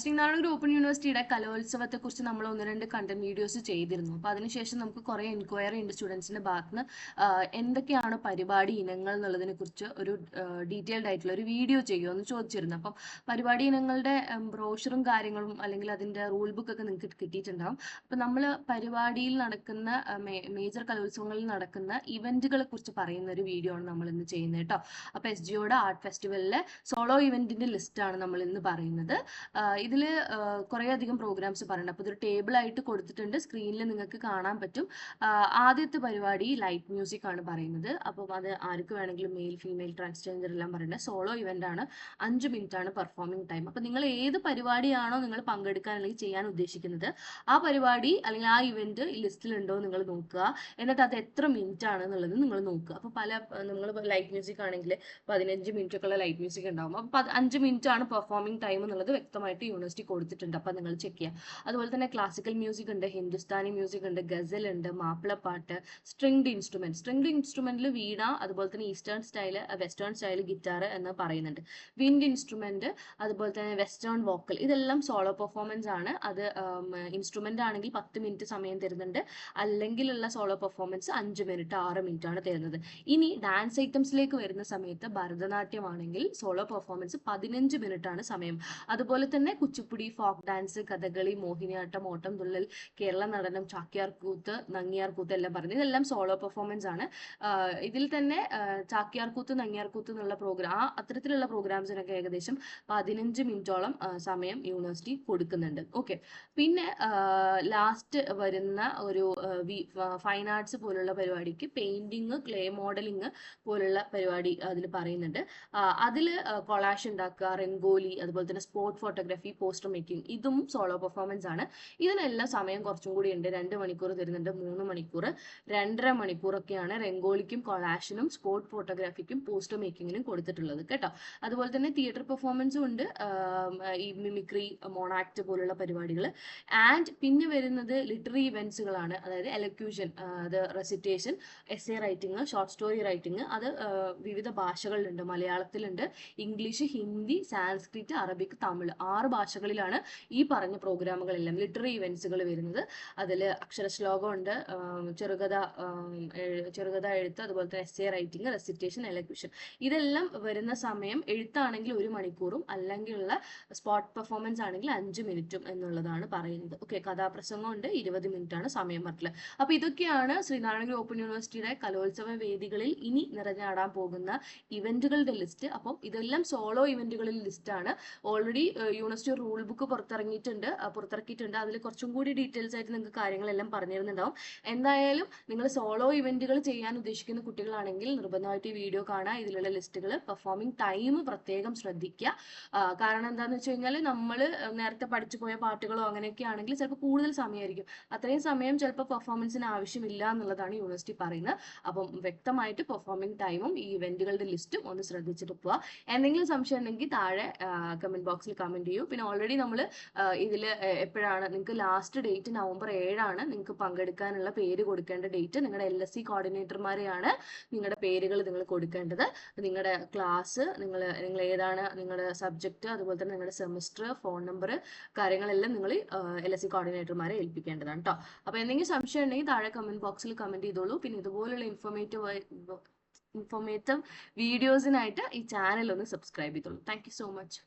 Sreenarayana open യൂണിവേഴ്സിറ്റിയുടെ കലോത്സവത്തെ കുറിച്ച് നമ്മൾ ഒന്ന് രണ്ട് കണ്ടന്റ് വീഡിയോസ് ചെയ്തിരുന്നു. അപ്പോൾ അതിനുശേഷം നമുക്ക് കുറേ എൻക്വയറി ഉണ്ട് സ്റ്റുഡൻസിന്റെ ഭാഗത്ത് എന്തൊക്കെയാണ് പരിപാടി ഇനങ്ങൾ എന്നുള്ളതിനെ കുറിച്ച് ഒരു ഡീറ്റെയിൽഡ് ആയിട്ടുള്ള ഒരു വീഡിയോ ചെയ്യുമോ എന്ന് ചോദിച്ചിരുന്നു. അപ്പം പരിപാടി ഇനങ്ങളുടെ ബ്രോഷറും കാര്യങ്ങളും അല്ലെങ്കിൽ അതിന്റെ റൂൾ ബുക്ക് ഒക്കെ നിങ്ങൾക്ക് കിട്ടിയിട്ടുണ്ടാവും. അപ്പം നമ്മൾ പരിപാടിയിൽ നടക്കുന്ന മേജർ കലോത്സവങ്ങളിൽ നടക്കുന്ന ഇവന്റുകളെ കുറിച്ച് പറയുന്ന ഒരു വീഡിയോ ആണ് നമ്മൾ ഇന്ന് ചെയ്യുന്നത് കേട്ടോ. അപ്പോൾ എസ് ജിയോയുടെ ആർട്ട് ഫെസ്റ്റിവലിലെ സോളോ ഇവന്റിന്റെ ലിസ്റ്റ് ആണ് നമ്മൾ ഇന്ന് പറയുന്നത്. ഇതിൽ കുറേ അധികം പ്രോഗ്രാംസ് പറയുന്നുണ്ട് അപ്പോൾ ഇതൊരു ടേബിൾ ആയിട്ട് കൊടുത്തിട്ടുണ്ട്. സ്ക്രീനിൽ നിങ്ങൾക്ക് കാണാൻ പറ്റും. ആദ്യത്തെ പരിപാടി ലൈറ്റ് മ്യൂസിക് ആണ് പറയുന്നത്. അപ്പം അത് ആർക്ക് വേണമെങ്കിലും മെയിൽ ഫീമെയിൽ ട്രാൻസ്ജെൻഡർ എല്ലാം പറയുന്നത് സോളോ ഇവന്റ് ആണ്. അഞ്ച് മിനിറ്റ് ആണ് പെർഫോമിംഗ് ടൈം. അപ്പം നിങ്ങൾ ഏത് പരിപാടിയാണോ നിങ്ങൾ പങ്കെടുക്കാൻ അല്ലെങ്കിൽ ചെയ്യാൻ ഉദ്ദേശിക്കുന്നത് ആ പരിപാടി അല്ലെങ്കിൽ ആ ഇവന്റ് ലിസ്റ്റിൽ ഉണ്ടോ നിങ്ങൾ നോക്കുക. എന്നിട്ട് അത് എത്ര മിനിറ്റ് ആണ് എന്നുള്ളത് നിങ്ങൾ നോക്കുക. അപ്പോൾ പല നിങ്ങൾ ലൈറ്റ് മ്യൂസിക് ആണെങ്കിൽ പതിനഞ്ച് മിനിറ്റ് ഉള്ള ലൈറ്റ് മ്യൂസിക് ഉണ്ടാവും അപ്പോൾ അഞ്ച് മിനിറ്റ് ആണ് പെർഫോമിംഗ് ടൈം എന്നുള്ളത് വ്യക്തമായിട്ട് യൂണിവേഴ്സിറ്റി കൊടുത്തിട്ടുണ്ട്. അപ്പം നിങ്ങൾ ചെക്ക് ചെയ്യുക അതുപോലെ തന്നെ ക്ലാസിക്കൽ മ്യൂസിക് ഉണ്ട് ഹിന്ദുസ്ഥാനി മ്യൂസിക് ഉണ്ട് ഗസൽ ഉണ്ട് മാപ്പിളപ്പാട്ട് സ്ട്രിങ്ഡ് ഇൻസ്ട്രുമെന്റ് സ്ട്രിങ്ഡ് ഇൻസ്ട്രുമെന്റിൽ വീണ അതുപോലെ തന്നെ eastern style western style guitar എന്ന് പറയുന്നുണ്ട്. വിൻഡ് ഇൻസ്ട്രുമെന്റ് അതുപോലെ തന്നെ വെസ്റ്റേൺ വോക്കൽ ഇതെല്ലാം സോളോ പെർഫോമൻസ് ആണ്. അത് ഇൻസ്ട്രുമെന്റ് ആണെങ്കിൽ പത്ത് മിനിറ്റ് സമയം തരുന്നുണ്ട്. അല്ലെങ്കിലുള്ള സോളോ പെർഫോമൻസ് അഞ്ച് മിനിറ്റ് ആറ് മിനിറ്റ് ആണ് തരുന്നത്. ഇനി ഡാൻസ് ഐറ്റംസിലേക്ക് വരുന്ന സമയത്ത് ഭരതനാട്യം ആണെങ്കിൽ സോളോ പെർഫോമൻസ് പതിനഞ്ച് മിനിറ്റ് ആണ് സമയം. അതുപോലെ തന്നെ കുച്ചിപ്പുടി ഫോക്ക് ഡാൻസ് കഥകളി മോഹിനിയാട്ടം ഓട്ടം തുള്ളൽ കേരള നടനം ചാക്യാർകൂത്ത് നങ്ങിയാർകൂത്ത് എല്ലാം പറഞ്ഞു. ഇതെല്ലാം സോളോ പെർഫോമൻസ് ആണ്. ഇതിൽ തന്നെ ചാക്യാർകൂത്ത് നങ്ങിയാർകൂത്ത് കൂത്ത് എന്നുള്ള പ്രോഗ്രാം ആ അത്തരത്തിലുള്ള പ്രോഗ്രാംസിനൊക്കെ ഏകദേശം പതിനഞ്ച് മിനിറ്റോളം സമയം യൂണിവേഴ്സിറ്റി കൊടുക്കുന്നുണ്ട്. ഓക്കെ പിന്നെ ലാസ്റ്റ് വരുന്ന ഒരു ഫൈൻ ആർട്സ് പോലുള്ള പരിപാടിക്ക് പെയിന്റിങ് ക്ലേ മോഡലിംഗ് പോലുള്ള പരിപാടി അതിൽ പറയുന്നുണ്ട്. അതിൽ കൊളാഷ് ഉണ്ടാക്കുക റെങ്കോലി അതുപോലെ തന്നെ സ്പോർട്ട് ഫോട്ടോഗ്രാഫി പോസ്റ്റർ മേക്കിംഗ് ഇതും സോളോ പെർഫോമൻസ് ആണ്. ഇതിനെല്ലാം സമയം കുറച്ചും കൂടി ഉണ്ട്. രണ്ട് മണിക്കൂർ തരുന്നുണ്ട്. മൂന്ന് മണിക്കൂർ. രണ്ടര മണിക്കൂറൊക്കെയാണ് രംഗോളിക്കും കൊളാഷിനും സ്പോർട്ട് ഫോട്ടോഗ്രാഫിക്കും പോസ്റ്റർ മേക്കിങ്ങിനും കൊടുത്തിട്ടുള്ളത് കേട്ടോ. അതുപോലെ തന്നെ തിയേറ്റർ പെർഫോമൻസും ഉണ്ട്. ഈ മിമിക്രി മോണാക്ട് പോലുള്ള പരിപാടികൾ ആൻഡ് പിന്നെ വരുന്നത് ലിറ്ററി ഇവന്റ്സുകളാണ് അതായത് എലക്യൂഷൻ അത് recitation essay writing short story writing അത് വിവിധ ഭാഷകളിലുണ്ട്. മലയാളത്തിലുണ്ട്. English Hindi Sanskrit Arabic Tamil ആറ് ഭാഷകളിലാണ് ഈ പറഞ്ഞ പ്രോഗ്രാമുകളെല്ലാം ലിറ്റററി ഇവന്റ്സുകൾ വരുന്നത്. അതിൽ അക്ഷര ഉണ്ട് ആം, ചെറുകഥ ചെറുകഥ എഴുത്ത് അതുപോലെ തന്നെ essay writing recitation elocution ഇതെല്ലാം വരുന്ന സമയം എഴുത്താണെങ്കിൽ ഒരു മണിക്കൂറും അല്ലെങ്കിൽ ഉള്ള സ്പോട്ട് പെർഫോമൻസ് ആണെങ്കിൽ അഞ്ച് മിനിറ്റും എന്നുള്ളതാണ് പറയുന്നത്. ഓക്കെ കഥാപ്രസംഗം ഉണ്ട് ഇരുപത് മിനിറ്റ് ആണ് സമയം പറഞ്ഞത് അപ്പൊ ഇതൊക്കെയാണ് ശ്രീനാരായണ ഓപ്പൺ യൂണിവേഴ്സിറ്റിയുടെ കലോത്സവ വേദികളിൽ ഇനി നിറഞ്ഞാടാൻ പോകുന്ന ഇവന്റുകളുടെ ലിസ്റ്റ് അപ്പം ഇതെല്ലാം സോളോ ഇവന്റുകളിൽ ലിസ്റ്റാണ് ഓൾറെഡി യൂണിവേഴ്സിറ്റി റൂൾ ബുക്ക് പുറത്തിറങ്ങിയിട്ടുണ്ട്. പുറത്തിറക്കിയിട്ടുണ്ട്. അതിൽ കുറച്ചും കൂടി ഡീറ്റെയിൽസ് ആയിട്ട് നിങ്ങൾക്ക് കാര്യങ്ങളെല്ലാം പറഞ്ഞു തരുന്നുണ്ടാവും എന്തായാലും നിങ്ങൾ സോളോ ഇവന്റുകൾ ചെയ്യാൻ ഉദ്ദേശിക്കുന്ന കുട്ടികളാണെങ്കിൽ നിർബന്ധമായിട്ട് ഈ വീഡിയോ കാണുക. ഇതിലുള്ള ലിസ്റ്റുകൾ പെർഫോമിംഗ് ടൈം പ്രത്യേകം ശ്രദ്ധിക്കുക. കാരണം എന്താണെന്ന് വെച്ച് കഴിഞ്ഞാൽ നമ്മൾ നേരത്തെ പഠിച്ചു പോയ പാട്ടുകളോ അങ്ങനെയൊക്കെ ആണെങ്കിൽ ചിലപ്പോൾ കൂടുതൽ സമയമായിരിക്കും. അത്രയും സമയം ചിലപ്പോൾ പെർഫോമൻസിന് ആവശ്യമില്ല എന്നുള്ളതാണ് യൂണിവേഴ്സിറ്റി പറയുന്നത്. അപ്പം വ്യക്തമായിട്ട് പെർഫോമിംഗ് ടൈമും ഈ ഇവന്റുകളുടെ ലിസ്റ്റും ഒന്ന് ശ്രദ്ധിച്ചിട്ട് പോവുക. എന്തെങ്കിലും സംശയം ഉണ്ടെങ്കിൽ താഴെ കമന്റ് ബോക്സിൽ കമന്റ് ചെയ്യൂ. പിന്നെ ഓൾറെഡി നമ്മൾ ഇതിൽ എപ്പോഴാണ് നിങ്ങൾക്ക് ലാസ്റ്റ് ഡേറ്റ് നവംബർ ഏഴാണ് നിങ്ങൾക്ക് പങ്കെടുക്കാനുള്ള പേര് കൊടുക്കേണ്ട ഡേറ്റ് നിങ്ങളുടെ എൽ എസ് സി കോർഡിനേറ്റർമാരെയാണ് നിങ്ങളുടെ പേരുകൾ നിങ്ങൾ കൊടുക്കേണ്ടത്. നിങ്ങളുടെ ക്ലാസ് നിങ്ങൾ നിങ്ങൾ ഏതാണ് നിങ്ങളുടെ സബ്ജക്റ്റ് അതുപോലെ തന്നെ നിങ്ങളുടെ സെമിസ്റ്റർ ഫോൺ നമ്പർ കാര്യങ്ങളെല്ലാം നിങ്ങൾ എൽ എസ് സി കോർഡിനേറ്റർമാരെ ഏൽപ്പിക്കേണ്ടതാണ് കേട്ടോ അപ്പോൾ എന്തെങ്കിലും സംശയം ഉണ്ടെങ്കിൽ താഴെ കമന്റ് ബോക്സിൽ കമന്റ് ചെയ്തോളൂ. പിന്നെ ഇതുപോലുള്ള ഇൻഫോർമേറ്റീവ് ഇൻഫോർമേറ്റീവ് വീഡിയോസിനായിട്ട് ഈ ചാനൽ ഒന്ന് സബ്സ്ക്രൈബ് ചെയ്തോളൂ. Thank so much